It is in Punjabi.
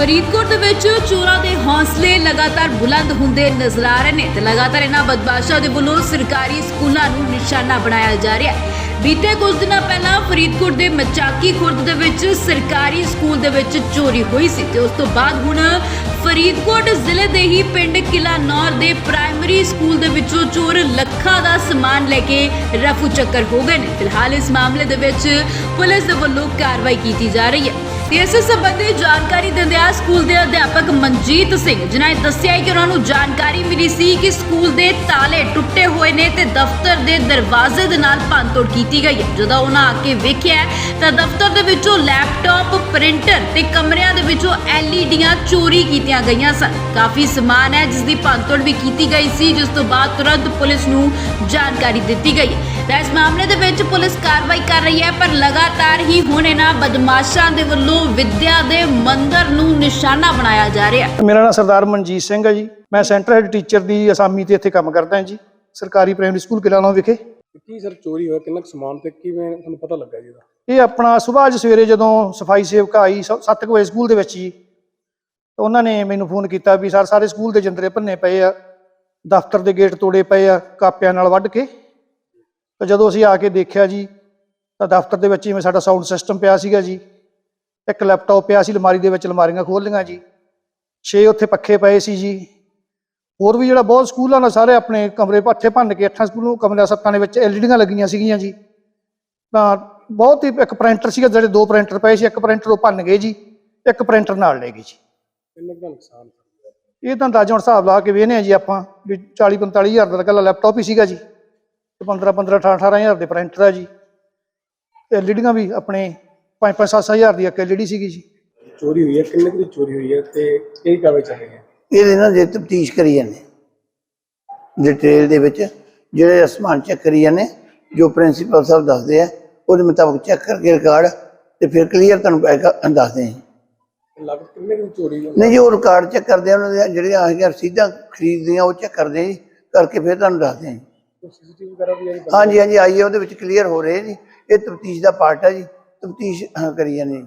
ਫਰੀਦਕੋਟ ਦੇ ਵਿੱਚ ਚੋਰਾਂ ਦੇ ਹੌਸਲੇ ਲਗਾਤਾਰ ਬੁਲੰਦ ਹੁੰਦੇ ਨਜ਼ਰ ਆ ਰਹੇ ਨੇ ਤੇ ਲਗਾਤਾਰ ਇਹਨਾਂ ਬਦਮਾਸ਼ਾਂ ਦੇ ਵੱਲੋਂ ਸਰਕਾਰੀ ਸਕੂਲਾਂ ਨੂੰ ਨਿਸ਼ਾਨਾ ਬਣਾਇਆ ਜਾ ਰਿਹਾ ਹੈ। ਬੀਤੇ ਕੁਝ ਦਿਨਾਂ ਪਹਿਲਾਂ ਫਰੀਦਕੋਟ ਦੇ ਮਚਾਕੀ ਖੁਰਦ ਦੇ ਵਿੱਚ ਸਰਕਾਰੀ ਸਕੂਲ ਦੇ ਵਿੱਚ ਚੋਰੀ ਹੋਈ ਸੀ ਤੇ ਉਸ ਤੋਂ ਬਾਅਦ ਹੁਣ ਫਰੀਦਕੋਟ ਜ਼ਿਲ੍ਹੇ ਦੇ ਹੀ ਪਿੰਡ ਕਿਲਾ ਨੌਰ ਦੇ ਪ੍ਰਾਇਮਰੀ ਸਕੂਲ ਦੇ ਵਿੱਚੋਂ ਚੋਰ ਲੱਖਾਂ ਦਾ ਸਮਾਨ ਲੈ ਕੇ ਰਫੂ ਚੱਕਰ ਹੋ ਗਏ ਨੇ। ਫਿਲਹਾਲ ਇਸ ਮਾਮਲੇ ਦੇ ਵਿੱਚ ਪੁਲਿਸ ਦੇ ਵੱਲੋਂ ਕਾਰਵਾਈ ਕੀਤੀ ਜਾ ਰਹੀ ਹੈ। ਤੇ ਇਸ ਸੰਬੰਧੀ ਜਾਣਕਾਰੀ ਦਿੰਦਿਆਂ ਸਕੂਲ ਦੇ ਅਧਿਆਪਕ ਮਨਜੀਤ ਸਿੰਘ, ਜਿਨ੍ਹਾਂ ਨੇ ਦੱਸਿਆ ਕਿ ਉਹਨਾਂ ਨੂੰ ਜਾਣਕਾਰੀ ਮਿਲੀ ਸੀ ਕਿ ਸਕੂਲ ਦੇ ਤਾਲੇ ਟੁੱਟੇ ਹੋਏ ਨੇ ਤੇ ਦਫ਼ਤਰ ਦੇ ਦਰਵਾਜ਼ੇ ਦੇ ਨਾਲ ਭੰਨਤੋੜ ਕੀਤੀ ਗਈ ਹੈ। ਜਦੋਂ ਉਹਨਾਂ ਆ ਕੇ ਵੇਖਿਆ ਤਾਂ ਦਫ਼ਤਰ ਦੇ ਵਿੱਚੋਂ ਲੈਪਟਾਪ, ਪ੍ਰਿੰਟਰ ਤੇ ਕਮਰਿਆਂ ਦੇ ਵਿੱਚੋਂ ਐਲਈਡੀਆਂ ਚੋਰੀ ਕੀਤੀਆਂ ਗਈਆਂ ਸਨ। ਕਾਫੀ ਸਮਾਨ ਹੈ ਜਿਸ ਦੀ ਭੰਨਤੋੜ ਵੀ ਕੀਤੀ ਗਈ ਸੀ, ਜਿਸ ਤੋਂ ਬਾਅਦ ਤੁਰੰਤ ਪੁਲਿਸ ਨੂੰ ਜਾਣਕਾਰੀ ਦਿੱਤੀ ਗਈ ਹੈ। ਤਾਂ ਇਸ ਮਾਮਲੇ ਦੇ ਵਿੱਚ ਪੁਲਿਸ ਕਾਰਵਾਈ ਕਰ ਰਹੀ ਹੈ, ਪਰ ਲਗਾਤਾਰ ਹੀ ਹੁਣ ਇਹਨਾਂ ਬਦਮਾਸ਼ਾਂ ਦੇ ਵੱਲੋਂ ਵਿੱਦਿਆ ਦੇ ਮੰਦਰ ਨੂੰ ਨਿਸ਼ਾਨਾ ਬਣਾਇਆ ਜਾ ਰਿਹਾ ਹੈ। ਮੇਰਾ ਨਾਮ ਸਰਦਾਰ ਮਨਜੀਤ ਸਿੰਘ ਹੈ ਜੀ। ਮੈਂ ਸੈਂਟਰ ਹੈਡ ਟੀਚਰ ਦੀ ਅਸਾਮੀ ਤੇ ਇੱਥੇ ਕੰਮ ਕਰਦਾ ਹਾਂ ਜੀ। ਸਰਕਾਰੀ ਪ੍ਰਾਇਮਰੀ ਸਕੂਲ ਕਿਲਾਣਾ ਵਿਖੇ। ਕੀ ਸਰ ਚੋਰੀ ਹੋਇਆ? ਕਿੰਨਾ ਸਮਾਨ ਤੇ ਕਿਵੇਂ ਤੁਹਾਨੂੰ ਪਤਾ ਲੱਗਾ ਜੀ ਇਹਦਾ? ਇਹ ਆਪਣਾ ਸਵੇਰ ਅੱਜ ਸਵੇਰੇ ਜਦੋਂ ਸਫ਼ਾਈ ਸੇਵਕ ਆਈ 7 ਵਜੇ ਸਕੂਲ ਦੇ ਵਿੱਚ ਜੀ ਤਾਂ ਉਹਨਾਂ ਨੇ ਮੈਨੂੰ ਫੋਨ ਕੀਤਾ ਵੀ ਸਰ ਸਾਰੇ ਸਕੂਲ ਦੇ ਜੰਦਰੇ ਭੰਨੇ ਪਏ ਆ ਦਫ਼ਤਰ ਦੇ ਗੇਟ ਤੋੜੇ ਪਏ ਆ ਕਾਪਿਆਂ ਨਾਲ ਵੱਢ ਕੇ। ਤਾਂ ਜਦੋਂ ਅਸੀਂ ਆ ਕੇ ਦੇਖਿਆ ਜੀ ਤਾਂ ਦਫ਼ਤਰ ਦੇ ਵਿੱਚ ਜਿਵੇਂ ਸਾਡਾ ਸਾਊਂਡ ਸਿਸਟਮ ਪਿਆ ਸੀਗਾ ਜੀ ਇੱਕ ਲੈਪਟਾਪ ਪਿਆ ਸੀ ਅਲਮਾਰੀ ਦੇ ਵਿੱਚ ਅਲਮਾਰੀਆਂ ਖੋਲ ਲਈਆਂ ਜੀ। 6 ਉੱਥੇ ਪੱਖੇ ਪਏ ਸੀ ਜੀ। ਹੋਰ ਵੀ ਜਿਹੜਾ ਬਹੁਤ ਸਕੂਲਾਂ ਨਾਲ ਸਾਰੇ ਆਪਣੇ ਕਮਰੇ ਪੱਠੇ ਭੰਨ ਕੇ ਅੱਠਾਂ ਸਕੂਲੋਂ ਕਮਰਿਆਂ ਸੱਤਾਂ ਦੇ ਵਿੱਚ ਐਲਈਡੀਆਂ ਲੱਗੀਆਂ ਸੀਗੀਆਂ ਜੀ। ਤਾਂ ਬਹੁਤ ਹੀ ਇੱਕ ਪ੍ਰਿੰਟਰ ਸੀਗਾ ਜਿਹੜੇ ਦੋ ਪ੍ਰਿੰਟਰ ਪਏ ਸੀ ਇੱਕ ਪ੍ਰਿੰਟਰ ਉਹ ਭੰਨ ਗਏ ਜੀ ਇੱਕ ਪ੍ਰਿੰਟਰ ਨਾਲ ਲੈ ਗਏ ਜੀ। ਕਿੰਨਾ ਕੁ ਦਾ ਨੁਕਸਾਨ ਇਹ ਤਾਂ ਅੰਦਾਜ਼ਾ ਹੁਣ ਹਿਸਾਬ ਲਾ ਕੇ ਵੇਖਨੇ ਆ ਜੀ ਆਪਾਂ ਵੀ 40 45 ਹਜ਼ਾਰ ਦਾ ਤਾਂ ਇਕੱਲਾ ਲੈਪਟਾਪ ਹੀ ਸੀਗਾ ਜੀ। ਤੇ 15 15 18 18 ਹਜ਼ਾਰ ਦੇ ਪ੍ਰਿੰਟਰ ਆ ਜੀ। ਤੇ ਐਲਈਡੀਆਂ ਵੀ ਆਪਣੇ 5 5 7 ਹਜ਼ਾਰ ਦੀ ਇੱਕ ਐਲਈਡੀ ਸੀਗੀ ਜੀ। ਚੋਰੀ ਹੋਈ ਹੈ ਕਿੰਨੇ ਕੁ ਦੀ ਚੋਰੀ ਹੋਈ ਹੈ ਤੇ ਕਿਹੜੀ ਕਾਰਵਾਈ ਚੱਲ ਰਹੀ ਹੈ? ਇਹਦੇ ਨਾਲ ਜੇ ਤਫਤੀਸ਼ ਕਰੀ ਜਾਂਦੇ ਡਿਟੇਲ ਦੇ ਵਿੱਚ ਜਿਹੜੇ ਅਸਮਾਨ ਚੈੱਕ ਕਰੀ ਜਾਂਦੇ ਜੋ ਪ੍ਰਿੰਸੀਪਲ ਸਾਹਿਬ ਦੱਸਦੇ ਆ ਉਹਦੇ ਮੁਤਾਬਕ ਚੈੱਕ ਕਰਕੇ ਰਿਕਾਰਡ ਤੇ ਫਿਰ ਕਲੀਅਰ ਤੁਹਾਨੂੰ ਦੱਸਦੇ ਆ। ਲੱਗ ਕਿੰਨੇ ਕੁ ਦੀ ਚੋਰੀ ਹੋਈ ਨਹੀਂ ਜੀ ਉਹ ਰਿਕਾਰਡ ਚੈੱਕ ਕਰਦੇ ਆ ਉਹਨਾਂ ਦੇ ਜਿਹੜੀਆਂ ਹੈਗੀਆਂ ਰਸੀਦਾਂ ਖਰੀਦਦੀਆਂ ਉਹ ਚੈੱਕ ਕਰਦੇ ਆ ਜੀ ਕਰਕੇ ਫਿਰ ਤੁਹਾਨੂੰ ਦੱਸਦੇ ਆ ਜੀ। ਸੀਸੀਟੀਵੀ ਵਗੈਰਾ ਵੀ ਆਈ ਹਾਂਜੀ ਹਾਂਜੀ ਆਈਏ ਉਹਦੇ ਵਿੱਚ ਕਲੀਅਰ ਹੋ ਰਹੇ ਜੀ। ਇਹ ਤਫਤੀਸ਼ ਦਾ ਪਾਰਟ ਹੈ ਜੀ। ਤਫਤੀਸ਼ ਕਰੀ ਜਾਂਦੇ